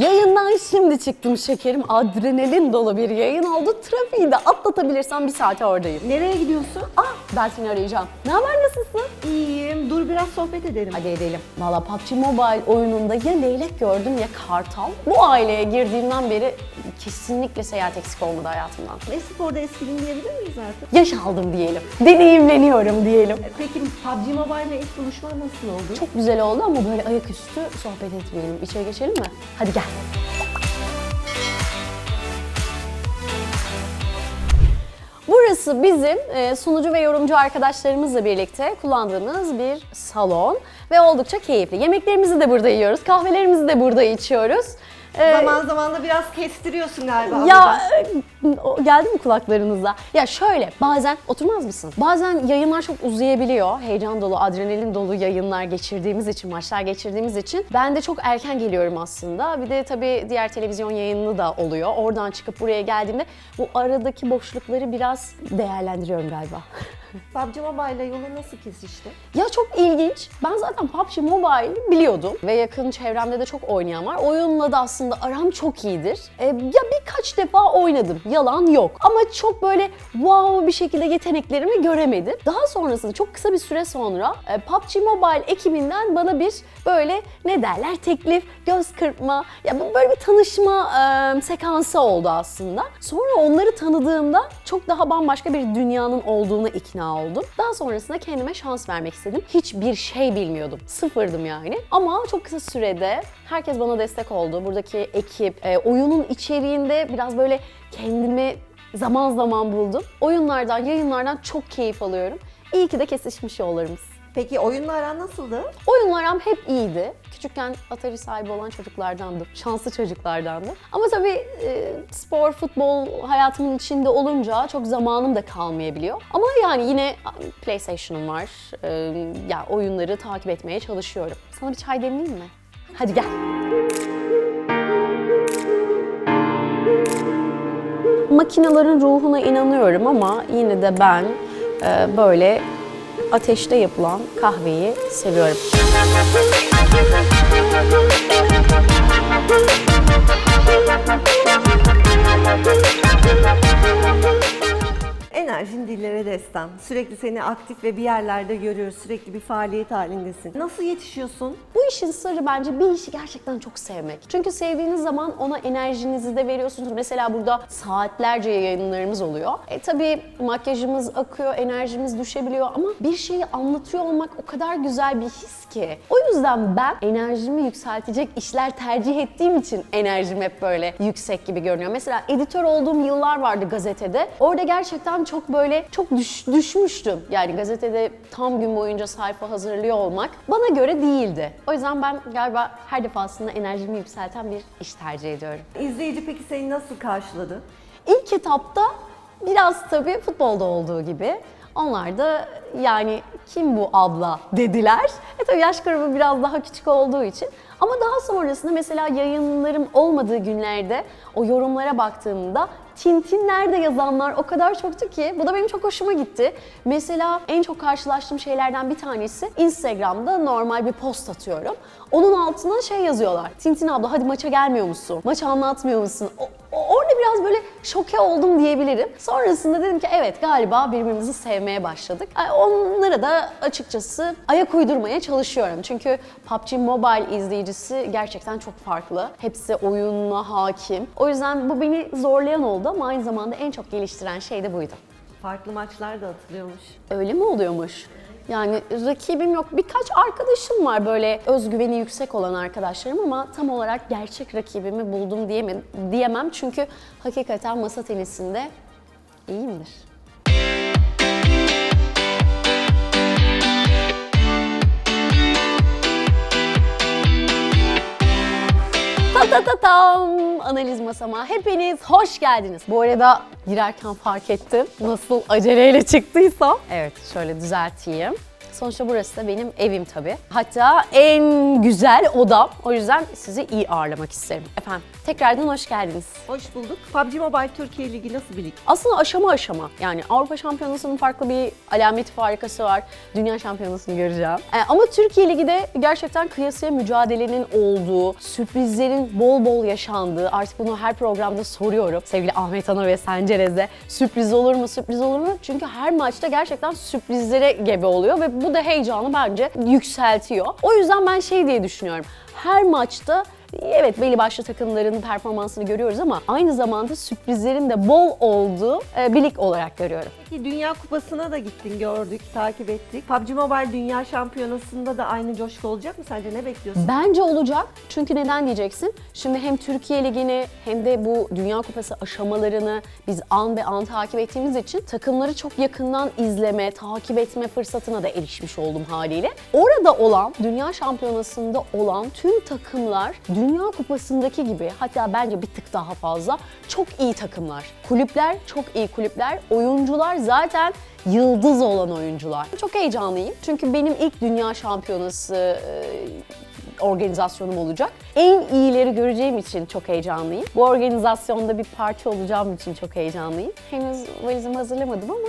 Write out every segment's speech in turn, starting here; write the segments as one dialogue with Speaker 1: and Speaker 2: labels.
Speaker 1: Yayından şimdi çıktım şekerim. Adrenalin dolu bir yayın oldu. Trafiği de atlatabilirsem bir saate oradayım.
Speaker 2: Nereye gidiyorsun?
Speaker 1: Ah ben seni arayacağım. Ne haber nasılsın?
Speaker 2: İyiyim. Dur biraz sohbet edelim.
Speaker 1: Hadi edelim. Valla PUBG Mobile oyununda ya leylek gördüm ya kartal. Bu aileye girdiğimden beri kesinlikle seyahat eksik olmadı hayatımdan.
Speaker 2: Ne sporda eskidin diyebilir miyiz artık?
Speaker 1: Yaş aldım diyelim. Deneyimleniyorum diyelim.
Speaker 2: E, Peki PUBG Mobile ile ilk buluşman nasıl oldu?
Speaker 1: Çok güzel oldu ama böyle ayaküstü sohbet etmeyelim. İçeri geçelim mi? Hadi gel. Burası bizim e, sunucu ve yorumcu arkadaşlarımızla birlikte kullandığımız bir salon ve oldukça keyifli. Yemeklerimizi de burada yiyoruz, kahvelerimizi de burada içiyoruz. E,
Speaker 2: Zaman zaman da biraz kestiriyorsun galiba.
Speaker 1: ya e, o- geldi mi kulaklarınıza? Ya şöyle bazen oturmaz mısın? Bazen yayınlar çok uzayabiliyor. Heyecan dolu, adrenalin dolu yayınlar geçirdiğimiz için, maçlar geçirdiğimiz için. Ben de çok erken geliyorum aslında. Bir de tabii diğer televizyon yayını da oluyor. Oradan çıkıp buraya geldiğimde bu aradaki boşlukları biraz değerlendiriyorum galiba.
Speaker 2: PUBG Mobile ile yolun nasıl kesişti?
Speaker 1: Ya çok ilginç. Ben zaten PUBG Mobile'i biliyordum ve yakın çevremde de çok oynayan var. Oyunla da aslında aram çok iyidir. Ee, ya birkaç defa oynadım. Yalan yok. Ama çok böyle wow bir şekilde yeteneklerimi göremedim. Daha sonrasında çok kısa bir süre sonra e, PUBG Mobile ekibinden bana bir böyle ne derler teklif, göz kırpma, ya böyle bir tanışma e, sekansı oldu aslında. Sonra onları tanıdığımda çok daha bambaşka bir dünyanın olduğuna ikna oldum. Daha sonrasında kendime şans vermek istedim. Hiçbir şey bilmiyordum. Sıfırdım yani. Ama çok kısa sürede herkes bana destek oldu. Buradaki ekip, e, oyunun içeriğinde biraz böyle kendimi zaman zaman buldum. Oyunlardan, yayınlardan çok keyif alıyorum. İyi ki de kesişmiş yollarımız.
Speaker 2: Peki oyunla aran nasıldı?
Speaker 1: Oyunlar aram hep iyiydi. Küçükken Atari sahibi olan çocuklardandım. Şanslı çocuklardandım. Ama tabii e, spor, futbol hayatımın içinde olunca çok zamanım da kalmayabiliyor. Ama yani yine PlayStation'ım var. E, ya oyunları takip etmeye çalışıyorum. Sana bir çay demleyeyim mi? Hadi gel. Makinelerin ruhuna inanıyorum ama yine de ben e, böyle ateşte yapılan kahveyi seviyorum.
Speaker 2: Enerjin dillere destan. Sürekli seni aktif ve bir yerlerde görüyoruz. Sürekli bir faaliyet halindesin. Nasıl yetişiyorsun?
Speaker 1: Bu işin sırrı bence bir işi gerçekten çok sevmek. Çünkü sevdiğiniz zaman ona enerjinizi de veriyorsunuz. Mesela burada saatlerce yayınlarımız oluyor. E tabii makyajımız akıyor, enerjimiz düşebiliyor ama bir şeyi anlatıyor olmak o kadar güzel bir his ki. O yüzden ben enerjimi yükseltecek işler tercih ettiğim için enerjim hep böyle yüksek gibi görünüyor. Mesela editör olduğum yıllar vardı gazetede. Orada gerçekten çok böyle çok düş- düşmüştüm. Yani gazetede tam gün boyunca sayfa hazırlıyor olmak bana göre değildi. O yüzden ben galiba her defasında enerjimi yükselten bir iş tercih ediyorum.
Speaker 2: İzleyici peki seni nasıl karşıladı?
Speaker 1: İlk etapta biraz tabii futbolda olduğu gibi onlar da yani kim bu abla dediler. E tabii yaş grubu biraz daha küçük olduğu için. Ama daha sonrasında mesela yayınlarım olmadığı günlerde o yorumlara baktığımda Tintinler'de yazanlar o kadar çoktu ki bu da benim çok hoşuma gitti. Mesela en çok karşılaştığım şeylerden bir tanesi Instagram'da normal bir post atıyorum. Onun altına şey yazıyorlar. Tintin abla hadi maça gelmiyor musun? Maç anlatmıyor musun? O- orada biraz böyle şoke oldum diyebilirim. Sonrasında dedim ki evet galiba birbirimizi sevmeye başladık. Ay, Onlara da açıkçası ayak uydurmaya çalışıyorum. Çünkü PUBG Mobile izleyicisi gerçekten çok farklı. Hepsi oyununa hakim. O yüzden bu beni zorlayan oldu ama aynı zamanda en çok geliştiren şey de buydu.
Speaker 2: Farklı maçlar da atılıyormuş.
Speaker 1: Öyle mi oluyormuş? Yani rakibim yok. Birkaç arkadaşım var böyle özgüveni yüksek olan arkadaşlarım ama tam olarak gerçek rakibimi buldum diyemem, diyemem. Çünkü hakikaten masa tenisinde iyiyimdir. Ta ta ta tam analiz masama hepiniz hoş geldiniz. Bu arada girerken fark ettim nasıl aceleyle çıktıysam. Evet şöyle düzelteyim. Sonuçta burası da benim evim tabii. Hatta en güzel odam. O yüzden sizi iyi ağırlamak isterim. Efendim tekrardan hoş geldiniz.
Speaker 2: Hoş bulduk. PUBG Mobile Türkiye Ligi nasıl bir lig?
Speaker 1: Aslında aşama aşama yani Avrupa Şampiyonası'nın farklı bir alameti farikası var. Dünya Şampiyonası'nı göreceğim. Ee, ama Türkiye Ligi de gerçekten kıyasıya mücadelenin olduğu, sürprizlerin bol bol yaşandığı, artık bunu her programda soruyorum sevgili Ahmet Ana ve Sencerez'e. Sürpriz olur mu, sürpriz olur mu? Çünkü her maçta gerçekten sürprizlere gebe oluyor ve bu da heyecanı bence yükseltiyor. O yüzden ben şey diye düşünüyorum. Her maçta Evet belli başlı takımların performansını görüyoruz ama aynı zamanda sürprizlerin de bol olduğu e, bir lig olarak görüyorum.
Speaker 2: Peki Dünya Kupası'na da gittin gördük, takip ettik. PUBG Mobile Dünya Şampiyonası'nda da aynı coşku olacak mı sence? Ne bekliyorsun?
Speaker 1: Bence olacak. Çünkü neden diyeceksin? Şimdi hem Türkiye Ligi'ni hem de bu Dünya Kupası aşamalarını biz an be an takip ettiğimiz için takımları çok yakından izleme, takip etme fırsatına da erişmiş oldum haliyle. Orada olan, Dünya Şampiyonası'nda olan tüm takımlar Dünya Kupası'ndaki gibi hatta bence bir tık daha fazla çok iyi takımlar. Kulüpler çok iyi kulüpler. Oyuncular zaten yıldız olan oyuncular. Çok heyecanlıyım. Çünkü benim ilk Dünya Şampiyonası e, organizasyonum olacak. En iyileri göreceğim için çok heyecanlıyım. Bu organizasyonda bir parça olacağım için çok heyecanlıyım. Henüz valizimi hazırlamadım ama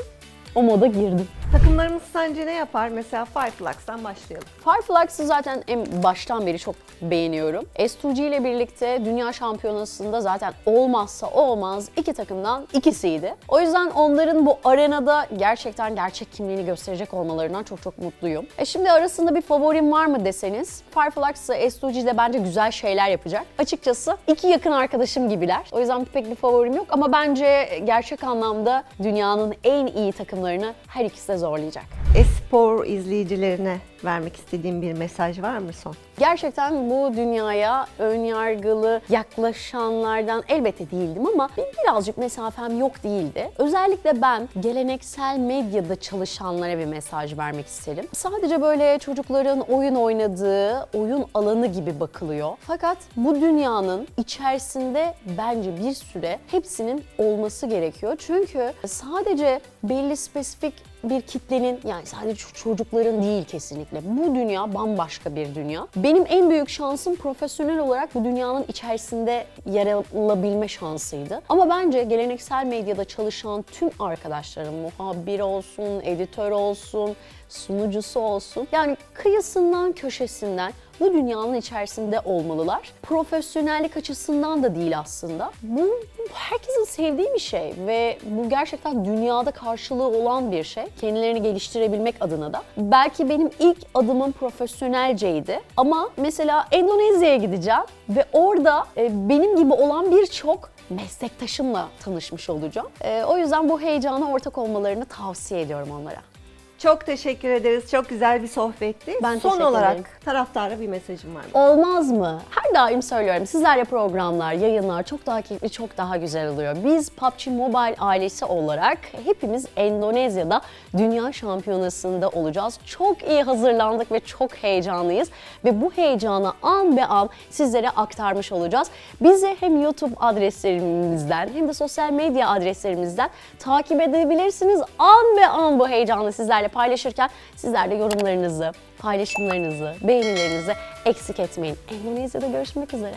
Speaker 1: o moda girdim.
Speaker 2: Takımlarımız sence ne yapar? Mesela Fireflux'tan başlayalım.
Speaker 1: Fireflux'ı zaten en baştan beri çok beğeniyorum. S2G ile birlikte Dünya Şampiyonası'nda zaten olmazsa olmaz iki takımdan ikisiydi. O yüzden onların bu arenada gerçekten gerçek kimliğini gösterecek olmalarından çok çok mutluyum. E şimdi arasında bir favorim var mı deseniz Fireflux ile S2G de bence güzel şeyler yapacak. Açıkçası iki yakın arkadaşım gibiler. O yüzden pek bir favorim yok ama bence gerçek anlamda dünyanın en iyi takımlarını her ikisi de zorlayacak.
Speaker 2: Espor izleyicilerine vermek istediğim bir mesaj var mı son?
Speaker 1: Gerçekten bu dünyaya ön yargılı yaklaşanlardan elbette değildim ama birazcık mesafem yok değildi. Özellikle ben geleneksel medyada çalışanlara bir mesaj vermek isterim. Sadece böyle çocukların oyun oynadığı oyun alanı gibi bakılıyor. Fakat bu dünyanın içerisinde bence bir süre hepsinin olması gerekiyor. Çünkü sadece belli spesifik bir kitlenin yani sadece ço- çocukların değil kesinlikle. Bu dünya bambaşka bir dünya. Benim en büyük şansım profesyonel olarak bu dünyanın içerisinde yer alabilme şansıydı. Ama bence geleneksel medyada çalışan tüm arkadaşlarım, muhabir olsun, editör olsun, sunucusu olsun. Yani kıyısından köşesinden bu dünyanın içerisinde olmalılar. Profesyonellik açısından da değil aslında. Bu bu herkesin sevdiği bir şey ve bu gerçekten dünyada karşılığı olan bir şey. Kendilerini geliştirebilmek adına da. Belki benim ilk adımım profesyonelceydi ama mesela Endonezya'ya gideceğim ve orada e, benim gibi olan birçok meslektaşımla tanışmış olacağım. E, o yüzden bu heyecana ortak olmalarını tavsiye ediyorum onlara.
Speaker 2: Çok teşekkür ederiz. Çok güzel bir sohbetti.
Speaker 1: Ben
Speaker 2: Son
Speaker 1: teşekkür
Speaker 2: olarak
Speaker 1: ederim.
Speaker 2: taraftara bir mesajım var mı?
Speaker 1: Olmaz mı? Her daim söylüyorum. Sizlerle programlar, yayınlar çok daha keyifli, çok daha güzel oluyor. Biz PUBG Mobile ailesi olarak hepimiz Endonezya'da Dünya Şampiyonası'nda olacağız. Çok iyi hazırlandık ve çok heyecanlıyız. Ve bu heyecanı an be an sizlere aktarmış olacağız. Bizi hem YouTube adreslerimizden hem de sosyal medya adreslerimizden takip edebilirsiniz. An be an bu heyecanı sizlerle paylaşırken sizler de yorumlarınızı, paylaşımlarınızı, beğenilerinizi eksik etmeyin. Endonezya'da görüşmek üzere.